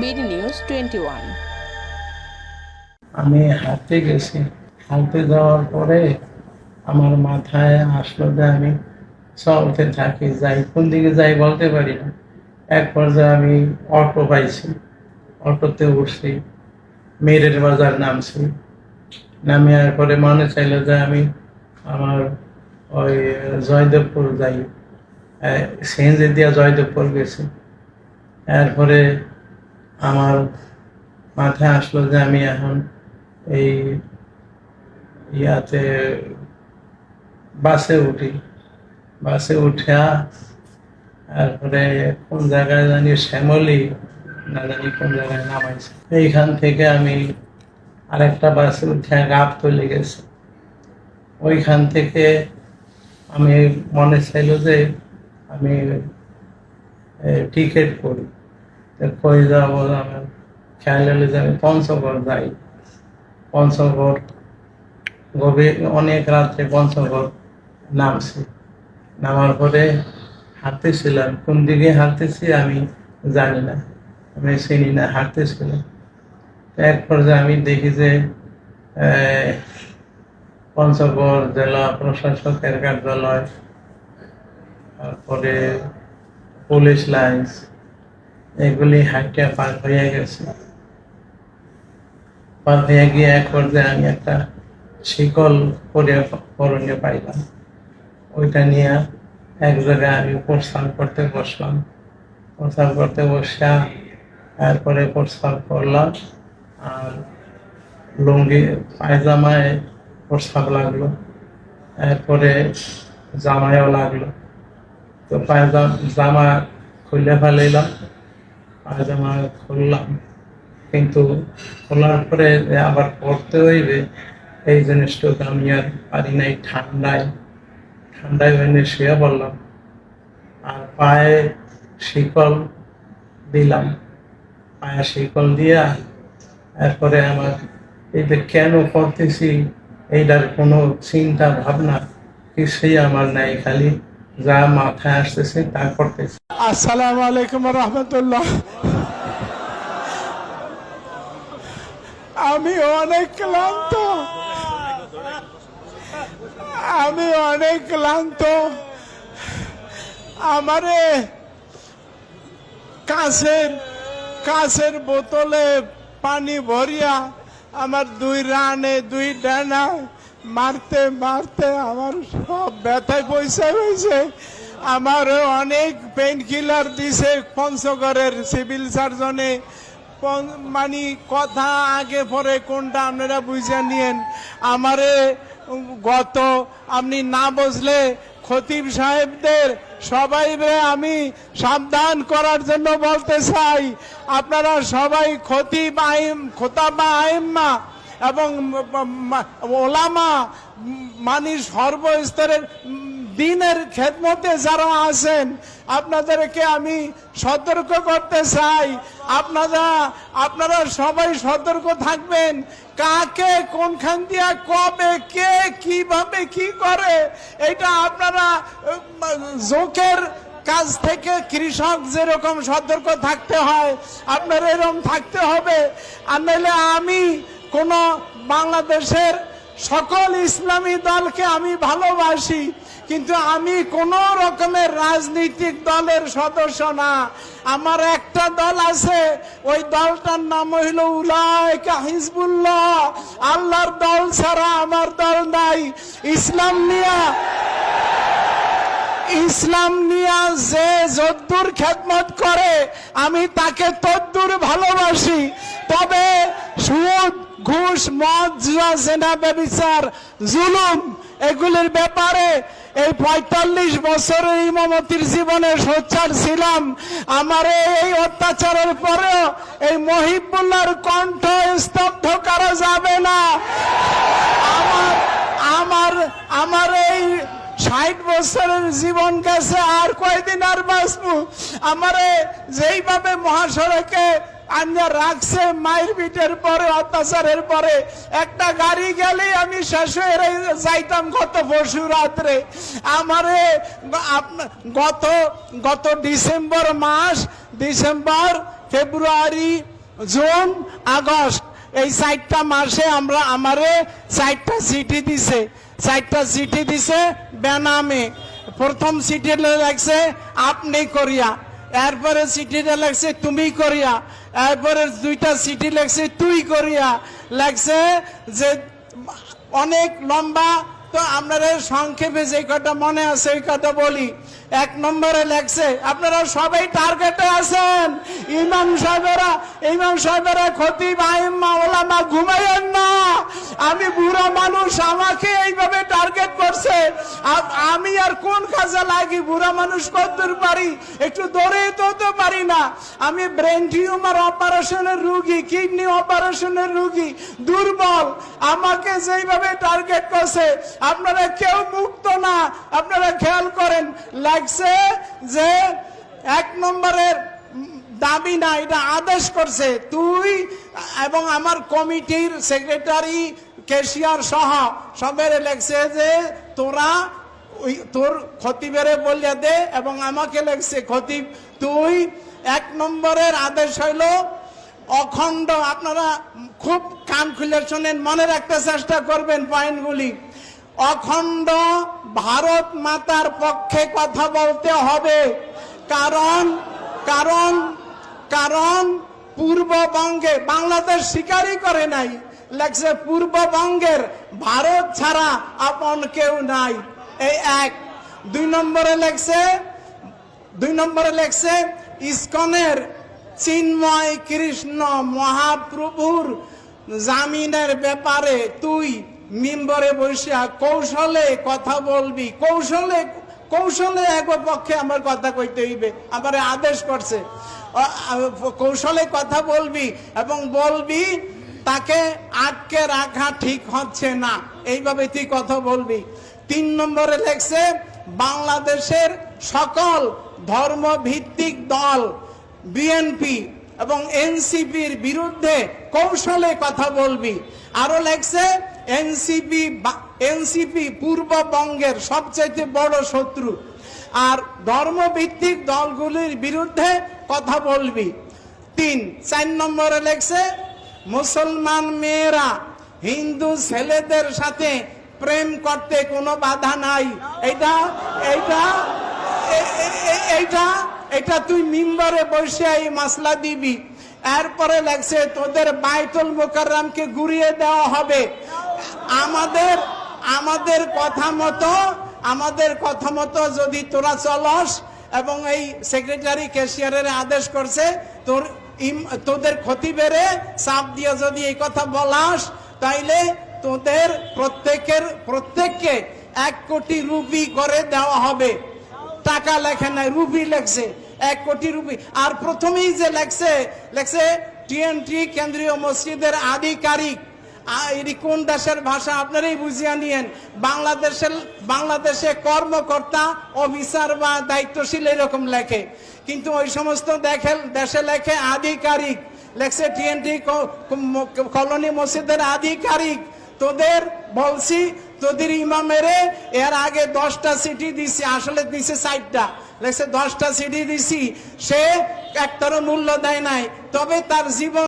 BD news twenty one. আমি হাঁটতে গেছি। হাঁটতে যাওয়ার পরে আমার মাথায় আসলো যে আমি চলতে থাকি, যাই, কোন দিকে যাই বলতে পারি না। এক পর্যায়ে আমি অটো পাইছি। অটোতে উঠছি, মেরের বাজার নামছি। নামে পরে মনে চাইলো যে আমি আমার ওই জয়দেবপুর যাই। সিএনজি দিয়া জয়দেবপুর গেছি। এরপরে আমার মাথায় আসলো যে আমি এখন এই ইয়াতে বাসে উঠি। বাসে উঠা তারপরে কোন জায়গায় জানি শ্যামলি, না জানি কোন জায়গায় নামাইছে। এইখান থেকে আমি আরেকটা বাসে উঠে গাপ তুলে গেছে। ওইখান থেকে আমি মনে চাইল যে আমি টিকিট করি। কই যাব আমার খেয়াল হলো যে আমি পঞ্চগড় যাই। পঞ্চগড় অনেক রাত্রে পঞ্চগড় নামছি। নামার পরে হাঁটতেছিলাম। কোন দিকে হাঁটতেছি আমি জানি না। আমি চিনি না, হাঁটতেছিলাম। এক পর্যায়ে আমি দেখি যে পঞ্চগড় জেলা প্রশাসকের কার্যালয়, তারপরে পুলিশ লাইন্স এগুলি হাইটে পার হয়ে গেছে। পার হয়ে গিয়ে এক পর্যায়ে আমি একটা শিকল পরে পরনে পাইলাম। ওইটা নিয়ে এক জায়গায় আমি প্রস্থান করতে বসলাম। প্রস্থান করতে বসা তারপরে প্রস্থান করলাম আর লুঙ্গি, পায়জামায় প্রস্তাব লাগল। এরপরে জামায়ও লাগল। তো পায়জাম, জামা খুলে ফেলাইলাম। পায়জামা খুললাম কিন্তু খোলার পরে আবার পড়তে হইবে। এই জিনিসটুকু আমি আর পারি নাই, ঠান্ডায়। ঠান্ডায় ওখানে শুয়ে পড়লাম। আর পায়ে শিকল দিলাম। পায়ে শিকল দিয়া এরপরে আমার এই কেন করতেছি এইটার কোনো চিন্তা ভাবনা কিছুই আমার নাই, খালি যা মাথায় আসতেছে তা করতেছি। আসসালামু আলাইকুম রহমতুল্লাহ। আমি অনেক ক্লান্ত। আমি অনেক ক্লান্ত। আমারে কাছের কাছের বোতলে পানি ভরিয়া আমার দুই রানে, দুই ডানা মারতে মারতে আমার সব ব্যথায় পয়সা হয়েছে আমার অনেক পেন কিলার দিছে পঞ্চগড়ের সিভিল সার্জনে মানে কথা আগে পরে কোনটা আপনারা বুঝে নিয়েন। আমারে গত আপনি না বুঝলে খতিব সাহেবদের সবাই আমি সাবধান করার জন্য বলতে চাই। আপনারা সবাই খতিব আইম খোতাবা আইম্মা। এবং ওলামা, মানি সর্বস্তরের দিনের খেদমতে যারা আছেন, আপনাদেরকে আমি সতর্ক করতে চাই। আপনারা আপনারা সবাই সতর্ক থাকবেন। কাকে, কোনখান দিয়া, কবে, কে, কীভাবে, কি করে, এটা আপনারা জোকের কাজ থেকে কৃষক যেরকম সতর্ক থাকতে হয়, আপনার এরকম থাকতে হবে। আর আমি কোনো বাংলাদেশের সকল ইসলামী দলকে আমি ভালোবাসি, কিন্তু আমি কোন রকমের রাজনৈতিক দলের সদস্য না। আমার একটা দল আছে, ওই দলটার নাম হইল উলায়কা হিজবুল্লাহ। আল্লাহর দল ছাড়া আমার দল নাই। ইসলাম নিয়া ইসলাম নিয়া যে যদ্দুর খেদমত করে, আমি তাকে তদ্দুর ভালোবাসি। তবে সুদ ঘুষ, মদ, জুয়া ব্যবিচার জুলুম, এগুলির ব্যাপারে এই পঁয়তাল্লিশ বছরের ইমামতির জীবনে সোচ্চার ছিলাম। আমার এই অত্যাচারের পরেও এই মহিবুল্লার কণ্ঠ স্তব্ধ করা যাবে না। আমার আমার আমার এই ষাট বছরের জীবন গেছে, আর কয়দিন আর বাঁচবো? আমারে যেইভাবে মহাসড়কে আন্না রাখছে মায়ের পিঠের পরে, অত্যাচারের পরে। একটা গাড়ি গেলে আমি শেষ হয়ে যাইতাম গত পরশু রাত্রে। আমারে গত গত ডিসেম্বর মাস, ডিসেম্বর, ফেব্রুয়ারি, জুন, আগস্ট, এই চারটা মাসে আমরা আমারে চারটা সিটি দিছে। চারটা সিটি দিছে বেনামে। প্রথম সিটিতে লাগছে আপনি করিয়া। এরপরে চিঠিটা লাগছে তুমি করিয়া। এরপরে দুইটা চিঠি লাগছে তুই করিয়া। লাগছে যে, অনেক লম্বা। তো আপনারা সংক্ষেপে যে কথা মনে আছে ওই কথা বলি। এক নম্বরে লেখছে, আপনারা সবাই টার্গেটে আছেন। ইমাম সাহেবেরা ইমাম সাহেবেরা খতিব আইম্মা ঘুমাইয়েন না। আমি বুড়া মানুষ, আমাকে এইভাবে টার্গেট করছে। আমি আর কোন কাজে লাগি? বুড়া মানুষ কতদূর পারি? একটু দৌড়ে তো তো পারি না। আমি ব্রেন টিউমার অপারেশনের রুগী কিডনি অপারেশনের রুগী, দুর্বল। আমাকে যেইভাবে টার্গেট করছে, আপনারা কেউ মুক্ত না। আপনারা খেয়াল করেন, লাগছে যে এক নম্বরের দাবি না, এটা আদেশ করছে। তুই এবং আমার কমিটির সেক্রেটারি কেশিয়ার সহ সবের লেগছে যে তোরা ওই তোর খতিবেরে বলিয়া দে এবং আমাকে লেগছে খতিব তুই এক নম্বরের আদেশ হইল অখণ্ড, আপনারা খুব কান খুলে শোনেন, মনে রাখতে চেষ্টা করবেন পয়েন্টগুলি। অখণ্ড ভারত মাতার পক্ষে কথা বলতে হবে। কারণ কারণ কারণ পূর্ববঙ্গে বাংলাদেশ স্বীকারই করে নাই। লেখছে, পূর্ববঙ্গের ভারত ছাড়া আপন কেউ নাই। এই এক। দুই নম্বরে লেখছে, দুই নম্বরে লেখছে, ইস্কনের চিন্ময় কৃষ্ণ মহাপ্রভুর জামিনের ব্যাপারে তুই মিম্বরে বসিয়া কৌশলে কথা বলবি। কৌশলে কৌশলে এক পক্ষে আমার কথা কইতে হইবে, আমার আদেশ করছে। কৌশলে কথা বলবি এবং বলবি, তাকে আটকে রাখা ঠিক হচ্ছে না। এইভাবে তুই কথা বলবি। তিন নম্বরে লেখছে, বাংলাদেশের সকল ধর্মভিত্তিক দল, বিএনপি এবং এনসিপির বিরুদ্ধে কৌশলে কথা বলবি। আরও লেখছে এনসিপি এনসিপি পূর্ববঙ্গের সবচাইতে বড় শত্রু। আর ধর্মভিত্তিক দলগুলির বিরুদ্ধে কথা বলবি। তিন, চার নম্বরে লেখছে মুসলমান মেয়েরা হিন্দু ছেলেদের সাথে প্রেম করতে কোনো বাধা নাই। এটা এইটা, এ- এ- এ- এইটা এটা তুই মিম্বরে বসে এই মাসলা দিবি। এরপরে লাগছে, তোদের বাইতুল মোকাররামকে ঘুরিয়ে দেওয়া হবে। আমাদের আমাদের কথা মতো, আমাদের কথা মতো যদি তোরা চলস এবং এই সেক্রেটারি ক্যাশিয়ারের আদেশ করছে, তোর তোদের ক্ষতি বেড়ে চাপ দিয়ে যদি এই কথা বলাস, তাইলে তোদের প্রত্যেকের, প্রত্যেককে এক কোটি রুপি করে দেওয়া হবে। টাকা লেখে নাই, রুপি লেখছে, এক কোটি রুপি। আর প্রথমেই যে লেখছে লেখছে, টিএনটি কেন্দ্রীয় মসজিদের আধিকারিক। এটি কোন দেশের ভাষা আপনারাই বুঝিয়ে নিয়েন? বাংলাদেশের, বাংলাদেশে কর্মকর্তা, অফিসার বা দায়িত্বশীল এরকম লেখে। কিন্তু ওই সমস্ত দেখে দেশে লেখে আধিকারিক। লেখছে টিএনটি কলোনি মসজিদের আধিকারিক। তোদের বলছি, তোদের ইমামেরে এর আগে দশটা সিটি দিছি, আসলে দিছে চারটা লেখছে দশটা সিটি দিছি, সে একটারও মূল্য দেয় নাই। তবে তার জীবন